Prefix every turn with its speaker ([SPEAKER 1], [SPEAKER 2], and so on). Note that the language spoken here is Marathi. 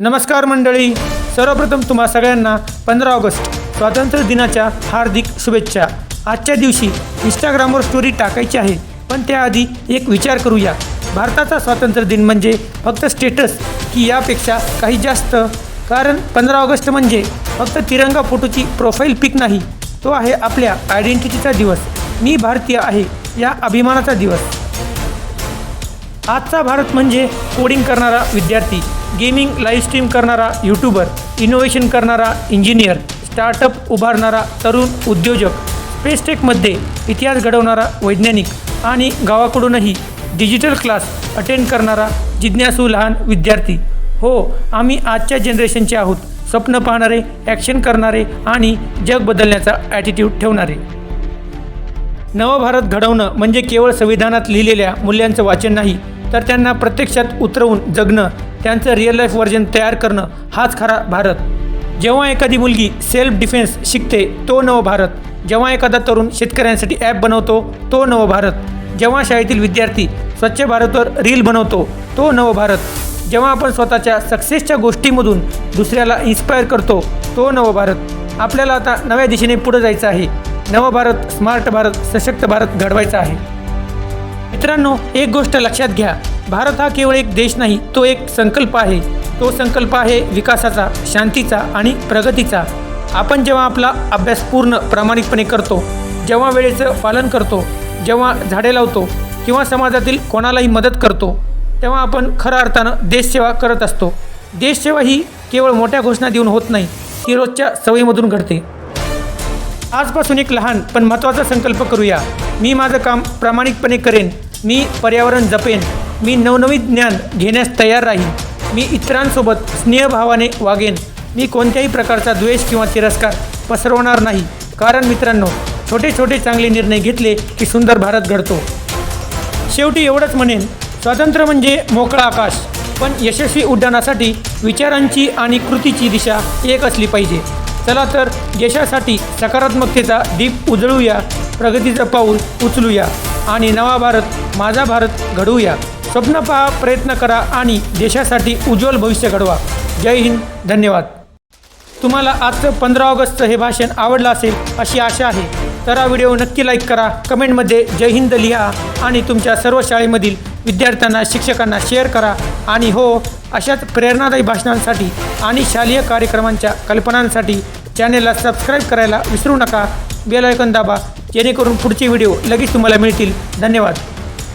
[SPEAKER 1] नमस्कार मंडळी. सर्वप्रथम तुम्हा सगळ्यांना पंधरा ऑगस्ट स्वातंत्र्य दिनाच्या हार्दिक शुभेच्छा. आजच्या दिवशी इंस्टाग्रामवर स्टोरी टाकायची आहे पण त्याआधी एक विचार करूया. भारताचा स्वातंत्र्य दिन म्हणजे फक्त स्टेटस की यापेक्षा काही जास्त? कारण पंधरा ऑगस्ट म्हणजे फक्त तिरंगा फोटोची प्रोफाईल पिक नाही तो आहे आपल्या आयडेंटिटीचा दिवस. मी भारतीय आहे या अभिमानाचा दिवस. आजचा भारत म्हणजे कोडिंग करणारा विद्यार्थी. गेमिंग लाईव्ह स्ट्रीम करणारा यूट्यूबर इनोव्हेशन करणारा इंजिनियर स्टार्टअप उभारणारा तरुण उद्योजक स्पेसटेकमध्ये इतिहास घडवणारा वैज्ञानिक आणि गावाकडूनही डिजिटल क्लास अटेंड करणारा जिज्ञासू लहान विद्यार्थी. हो आम्ही आजच्या जनरेशनचे आहोत. स्वप्न पाहणारे ॲक्शन करणारे आणि जग बदलण्याचा ॲटिट्यूड ठेवणारे. नवभारत घडवणं म्हणजे केवळ संविधानात लिहिलेल्या मूल्यांचं वाचन नाही तर त्यांना प्रत्यक्षात उतरवून जगणं त्यांचं रिअल लाईफ व्हर्जन तयार करणं हाच खरा भारत. जेव्हा एखादी मुलगी सेल्फ डिफेन्स शिकते तो नवभारत जेव्हा एखादा तरुण शेतकऱ्यांसाठी ॲप बनवतो तो नवभारत जेव्हा शाळेतील विद्यार्थी स्वच्छ भारतवर रील बनवतो तो नवभारत जेव्हा आपण स्वतःच्या सक्सेसच्या गोष्टीमधून दुसऱ्याला इन्स्पायर करतो तो नवभारत आपल्याला आता नव्या दिशेने पुढे जायचं आहे. नवभारत स्मार्ट भारत सशक्त भारत घडवायचा आहे. मित्रांनो एक गोष्ट लक्षात घ्या. भारत हा केवळ एक देश नाही तो एक संकल्प आहे. तो संकल्प आहे विकासाचा शांतीचा आणि प्रगतीचा. आपण जेव्हा आपला अभ्यास पूर्ण प्रामाणिकपणे करतो जेव्हा वेळेचं पालन करतो जेव्हा झाडे लावतो किंवा समाजातील कोणालाही मदत करतो तेव्हा आपण खऱ्या अर्थानं देशसेवा करत असतो. देशसेवा ही केवळ मोठ्या घोषणा देऊन होत नाही ती रोजच्या सवयीमधून घडते. आजपासून एक लहान पण महत्त्वाचा संकल्प करूया. मी माझं काम प्रामाणिकपणे करेन मी पर्यावरण जपेन. मी नवनवीन ज्ञान घेण्यास तयार राहीन. मी इतरांसोबत स्नेहभावाने वागेन. मी कोणत्याही प्रकारचा द्वेष किंवा तिरस्कार पसरवणार नाही. कारण मित्रांनो छोटे छोटे चांगले निर्णय घेतले की सुंदर भारत घडतो. शेवटी एवढंच म्हणेन स्वातंत्र्य म्हणजे मोकळा आकाश. पण यशस्वी उड्डाणासाठी विचारांची आणि कृतीची दिशा एक असली पाहिजे. चला तर यशासाठी सकारात्मकतेचा दीप उजळूया प्रगतीचं पाऊल उचलूया आणि नवा भारत माझा भारत घडवूया. स्वप्न पहा प्रयत्न करा आणि देशासाठी उज्ज्वल भविष्य घडवा. जय हिंद धन्यवाद. तुम्हाला आजचं पंधरा ऑगस्टचं हे भाषण आवडलं असेल अशी आशा आहे. तर हा व्हिडिओ नक्की लाईक करा कमेंटमध्ये जय हिंद लिहा आणि तुमच्या सर्व शाळेमधील विद्यार्थ्यांना शिक्षकांना शेअर करा. आणि हो अशाच प्रेरणादायी भाषणांसाठी आणि शालेय कार्यक्रमांच्या कल्पनांसाठी चॅनेलला सबस्क्राईब करायला विसरू नका. बेल आयकन दाबा जेणेकरून पुढचे व्हिडिओ लगेच तुम्हाला मिळतील. धन्यवाद.